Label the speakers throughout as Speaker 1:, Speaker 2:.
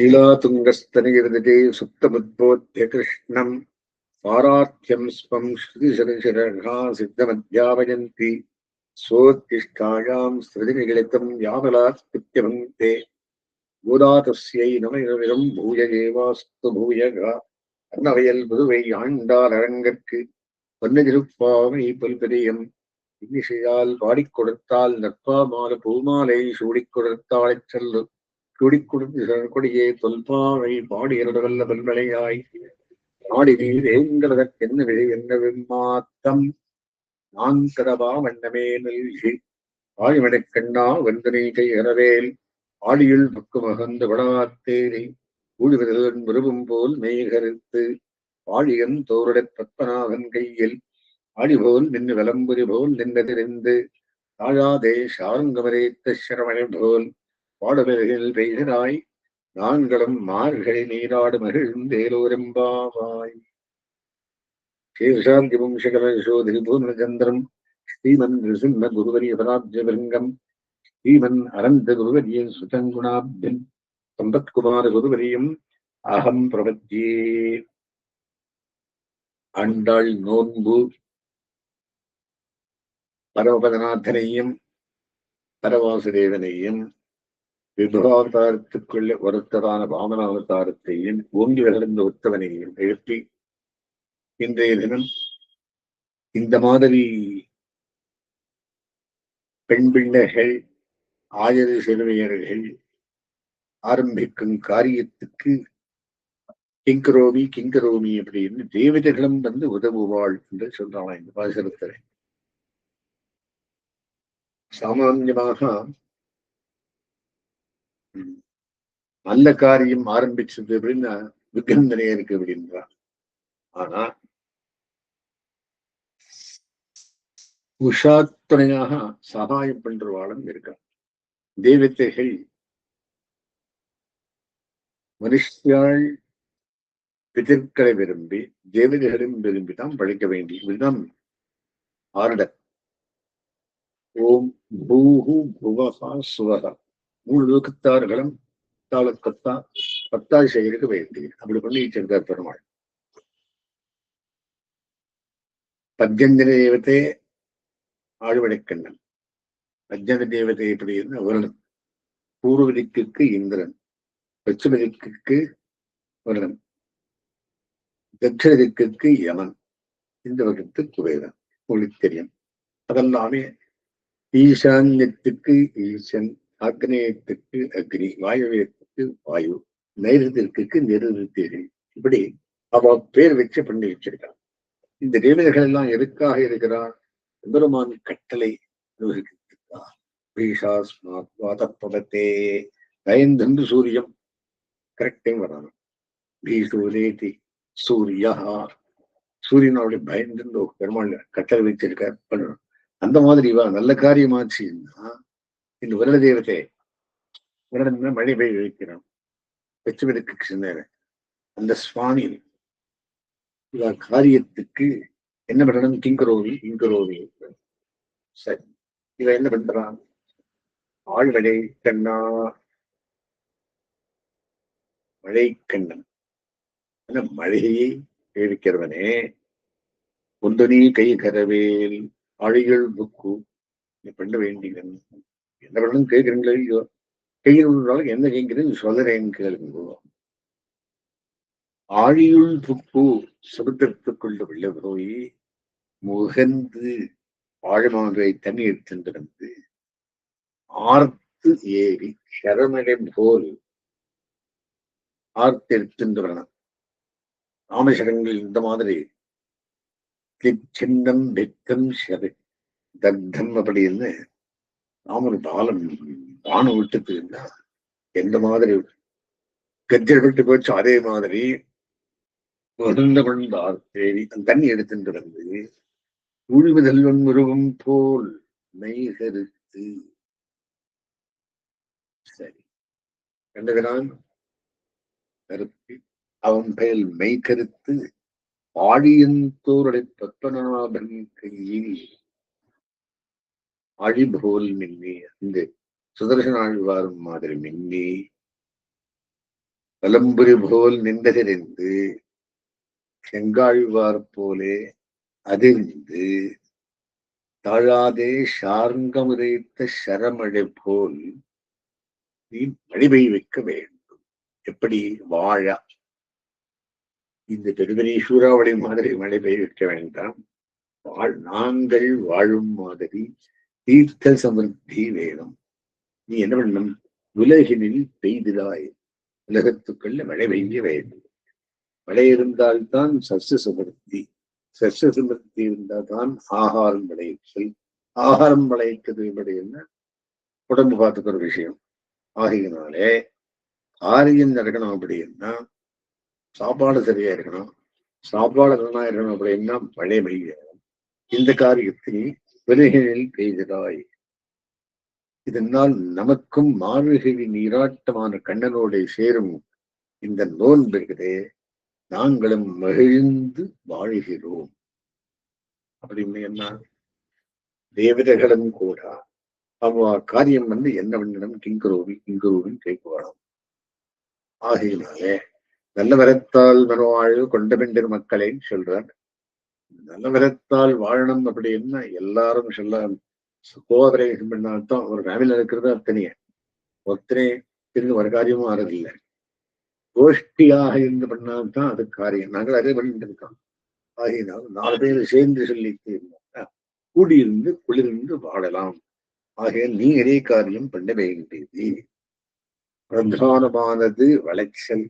Speaker 1: லீலாதுங்கஸ்தனிருந்தே சுத்தமுத்போத்திய கிருஷ்ணம். பாராத்யம் ஸ்வம் ஸ்ருதிசரசரகா சித்தமத்யாவயந்தி. சோத்திஷ்டாயாம் ஸ்ருதி நிகழித்தம் யாமலாத் பித்தியமந்தே பூதாதஸ்யை நமைரவிரம் பூய ஏவாஸ்து பூயகா. அன்னவையல் புதுவை ஆண்டார் அரங்கற்கு பன்னதிருப்பாமை பல்பரியம். இன்னிசையால் பாடிக் கொடுத்தால் நற்பாமால பூமாலை சூடிக் கொடுத்தாளைச் செல்லும். சூடிக் கொடுத்து கொடியே தொல்பாவை பாடியருடவல்ல பல்வளையாய் நாடி நீரேங்கிறதற்கென்ன விழி என்ன விம்மாத்தம் நாங்கடவா வண்ணமே நல்கி. ஆழிமடைக்கண்ணா வெந்தனை கை அறவேல் ஆடியுள் பக்கு மகந்து வடவாத்தேரி ஊழிவதன் விரும்பும் போல் மெய்கருத்து பாழியன் தோருடற் பத்மநாதன் கையில். ஆடிபோல் நின்று விளம்புரி போல் நின்றதிருந்து தாழாதே சாருங்கமரேத்த சிரமணி போல். பாடுமெருகில் பெய்கிறாய் நான்களும் மார்களை நீராடு மகிழ்ந்தேலோரெம்பாவாய் சீர்ஷாந்தி வம்சகலசோதரி பூர்ணச்சந்திரம் ஸ்ரீமன் நிருசிம்ம குருவரிய பராஜபிருங்கம் ஸ்ரீமன் அனந்த குருவரிய சுதங்குணாபியன் சம்பத்குமார குருவரியும் அகம் பிரபத்தியே ஆண்டாள் நோன்பு பரமபதநாதனையும் பரவாசுதேவனையும் விபவாவதாரத்துக்குள்ள ஒருத்தரான வாமனாவதாரத்தையும் ஓங்கி வளர்ந்த உத்தவனையும் எழுப்பி இன்றைய தினம் இந்த மாதிரி பெண் பிள்ளைகள் ஆயுத சிறுமியர்கள் ஆரம்பிக்கும் காரியத்துக்கு கிங்கரோமி கிங்கரோமி அப்படின்னு தேவதைகளும் வந்து உதவுவாள் என்று சொல்றாங்க இந்த பாசுரத்தில். சாமான்யமாக நல்ல காரியம் ஆரம்பிச்சது அப்படின்னா விக்னந்தனே இருக்கு அப்படின்றான் ஆனா உஷாத்துணையாக சகாயம் பண்றவாளும் இருக்கான் தேவத்தைகள் மனுஷியாள் பிதற்களை விரும்பி தேவதைகளும் விரும்பி தான் பழைக்க வேண்டிய விதம் ஆர்டர். ஓம் பூஹு புவகா சுவகா மூணு லோகத்தார்களும் தாளக்கத்தா பத்தாய் செய்யறதுக்கு வேண்டி அப்படி பண்ணி சென்றார் பெருமாள். பத்யஞ்சன தெய்வத்தை ஆழ்வடைக்கண்ணன். பத்யந்த தெய்வத்தை எப்படி வருடம் வருணன். பூர்வதிக்கு இந்திரன். பச்சிம திக்குக்கு வருடம் தட்சிண திக்குக்கு யமன். இந்த வகத்து குபேரன். உங்களுக்கு தெரியும். அதெல்லாமே ஈசான்யத்துக்கு ஈசன் ஆக்னேயத்துக்கு அக்னி வாயுவேயத்துக்கு வாயு நைருத்திற்கு நெருத்திகள் இப்படி அவ பேர் வச்சு பண்ணி வச்சிருக்கான். இந்த தேவதைகள் எல்லாம் எதுக்காக இருக்கிறார் எம்பெருமான் கட்டளை நிர்வகித்திருக்கிறார் பீஷாஸ்மாத் சூரியம். கரெக்டையும் வரணும் பீசூரேதி சூரியா. சூரியனோட பயந்து பெருமாள் கட்டளை வச்சிருக்கார். பண்ணணும் அந்த மாதிரி இவா நல்ல காரியமாச்சுன்னா இந்த வருட தெய்வத்தை வருடம் மழை பெய்ய வைக்கிறான் பெற்றவருக்கு சின்ன அந்த சுவாமி காரியத்துக்கு என்ன பண்ணணும்? கிங்கரோவி கிங்கரோவி சரி இவ என்ன பண்றான் ஆழ்வடை கண்ணா மழை கண்ணன். மழையை கேட்கிறவனே ஒன்றனி கை கரவேல் அழிகள் புக்கு நீ பண்ண வேண்டியவன் என்ன பண்ணும் கேட்கிறீங்களோ இல்லையோ? கையில் என்ன கேட்கிறேன்னு சொல்லுறேன்னு கேளுங்க ஆழியுள் துப்பு சமுத்திரத்துக்குள்ள உள்ள போய் முகந்து ஆழமாகவே தண்ணீர் தின்றிருந்து ஆர்த்து ஏறி சரமடை போல் ஆர்த்தெடுத்துன்றன ராமசரங்கள் இந்த மாதிரி சின்னம் வெக்கம் சரி தக்தம் அப்படின்னு ராமர் பாலம் வானம் விட்டு இருந்தா எந்த மாதிரி? கஜ்ஜல் விட்டு போச்சு அதே மாதிரி. உணர்ந்த கொண்டார் தேவி. அந்த தண்ணி எடுத்துட்டு வந்து உழுவதெல்வன் முருகம் போல் மெய்கருத்து சரி. கண்டுகிறான் கருத்து. அவன் பெயல் மெய்கருத்து ஆழியந்தோருடைய பத்மநாபன் கையில் அழிபோல் மின்னி அந்த சுதர்சன ஆழ்வார் மாதிரி மின்னி. வலம்புரி போல் நின்றகரிந்து செங்காழ்வார் போலே அதிர்ந்து. தாழாதே சார்ங்கமுரைத்த சரமழை போல் நீ மழை வைக்க வேண்டும். எப்படி வாழ? இந்த பெருமனி சூறாவளி மாதிரி மழை பெய்ய வைக்க வேண்டாம். வாழ் நாங்கள் வாழும் மாதிரி தீர்த்த சமிருத்தி வேணும் நீ என்ன பண்ணும்? உலகினில் பெய்திடாய். உலகத்துக்குள்ள மழை பெய்ய வேண்டும். மழை இருந்தால்தான் சஸ்ய சமிருத்தி. சஸ்ய சமிருத்தி இருந்தால்தான் ஆகாரம் விளைவிச்சல் ஆகாரம் விளைவிக்கிறது எப்படி என்ன? உடம்பு பார்த்துக்கிற விஷயம். ஆகையினாலே காரியம் நடக்கணும் அப்படின்னா சாப்பாடு சரியா இருக்கணும். சாப்பாடு நல்லா இருக்கணும் அப்படின்னா மழை பெய்ய இந்த காரியத்தை விலைகளில் பெய்ததாய். இதனால் நமக்கும் மார்கழி நீராட்டமான கண்ணனோடு சேரும் இந்த நோன்புகளே நாங்களும் மகிழ்ந்து வாழ்கிறோம். அப்படின்னு என்ன தேவதைகளும் கூட அவ காரியம் வந்து என்ன பண்ணணும் கிங்குரோவி கேட்குவாளாம் ஆகையினாலே நல்ல வரத்தால் மனவாழ்வு கொண்ட பெண்டர் மக்களேன்னு சொல்றார். நல்லவரத்தால் வாழணும் அப்படின்னா எல்லாரும் சொல்ல கோவரையும் பண்ணால்தான் ஒரு ஃபேமிலியில் இருக்கிறது அத்தனைய. ஒத்தனை பிரிந்து ஒரு காரியமும் ஆறதில்லை. கோஷ்டியாக இருந்து பண்ணால்தான் அது காரியம். நாங்கள் அதே பண்ணிட்டு இருக்கோம் ஆகினால் நாலு பேர் சேர்ந்து சொல்லி கூடியிருந்து குளிர்ந்து வாழலாம். ஆகிய நீ அதே காரியம் பண்ண வேண்டியது. பிரதானமானது வளைச்சல்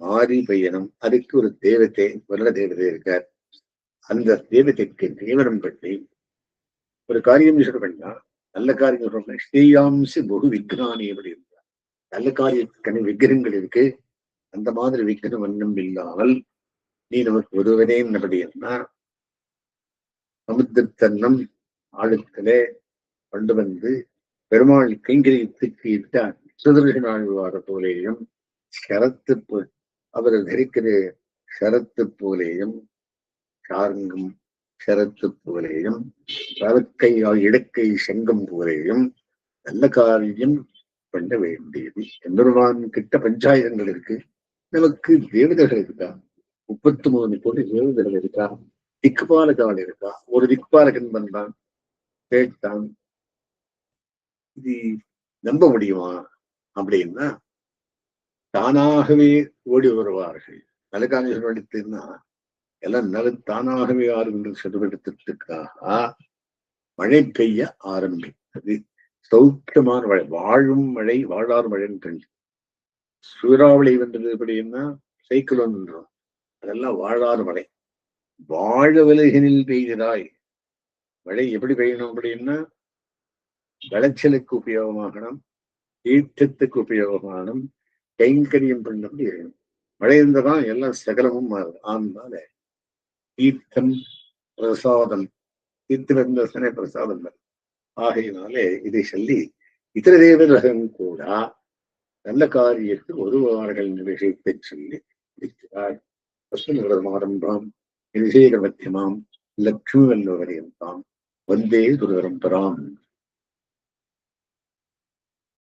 Speaker 1: ஆதி பையனும் அதுக்கு ஒரு தேவத்தை வருட தேவதை இருக்கார். அந்த தேவதைக்கு தேவனம் பண்ணி ஒரு காரியம் சொல்ல நல்ல காரியம் சொல்றேன் ஸ்ரீயாம்சி பகு விக்னானி எப்படி இருந்தார்? நல்ல காரியத்துக்கான விக்கிரங்கள் இருக்கு. அந்த மாதிரி விக்கிரம் வண்ணம் இல்லாமல் நீ நமக்கு ஒருவனே என்னபடியா சமுத்திரத்தன்னம் ஆழத்திலே கொண்டு வந்து பெருமாள் கைங்கரியத்துக்கு இட்ட சுதர்சனாழ்வார போலேயும் கரத்து அவர் தரிக்கிற சரத்து போலேயும் சார்ங்கும் சரத்து போலேயும் வழக்கை இடக்கை செங்கம் போலேயும் நல்ல காரியம் பண்ண வேண்டியது. எம்பெருமான் கிட்ட பஞ்சாயத்தங்கள் இருக்கு. நமக்கு தேவதைகள் இருக்கா? முப்பத்தி மூணு கோடி தேவதைகள் இருக்கா? திக்குபாலகால் இருக்கா? ஒரு திக்பாலகன் வந்தான் கேட்டான் இது நம்ப முடியுமா? அப்படின்னா தானாகவே ஓடி வருவார்கள். நலகாலேஸ்வரம் எடுத்துன்னா எல்லாம் நல தானாகவே ஆறுகின்ற செதுவெடுத்ததுக்காக மழை பெய்ய ஆரம்பித்தது. சௌக்கியமான மழை வாழும் மழை வாழார் மழைன்னு கண்டு சூறாவளி வந்தது எப்படின்னா சைக்கிளோன் அதெல்லாம் வாழார் மழை. வாழ விலகினில் பெய்கிறாய். மழை எப்படி பெய்யணும் அப்படின்னா விளைச்சலுக்கு உபயோகமாகணும் ஈட்டத்துக்கு உபயோகமாகணும் கைங்கரியம் பண்ணபடி முடியும் மழை எல்லாம் சகலமும் மாறும் ஆனால தீர்த்தம் பிரசாதம் தீர்த்தம் பிரசாதம் ஆகையினாலே இதை சொல்லி இதர தேவரகம் கூட நல்ல காரியத்தில் ஒருவார்கள் விஷயத்தை சொல்லி இருக்கிறார் ஆரம்பம் விசேக மத்தியமாம் லக்ஷ்மி வல்லவரையும் தாம் வந்தே துரம்பராம்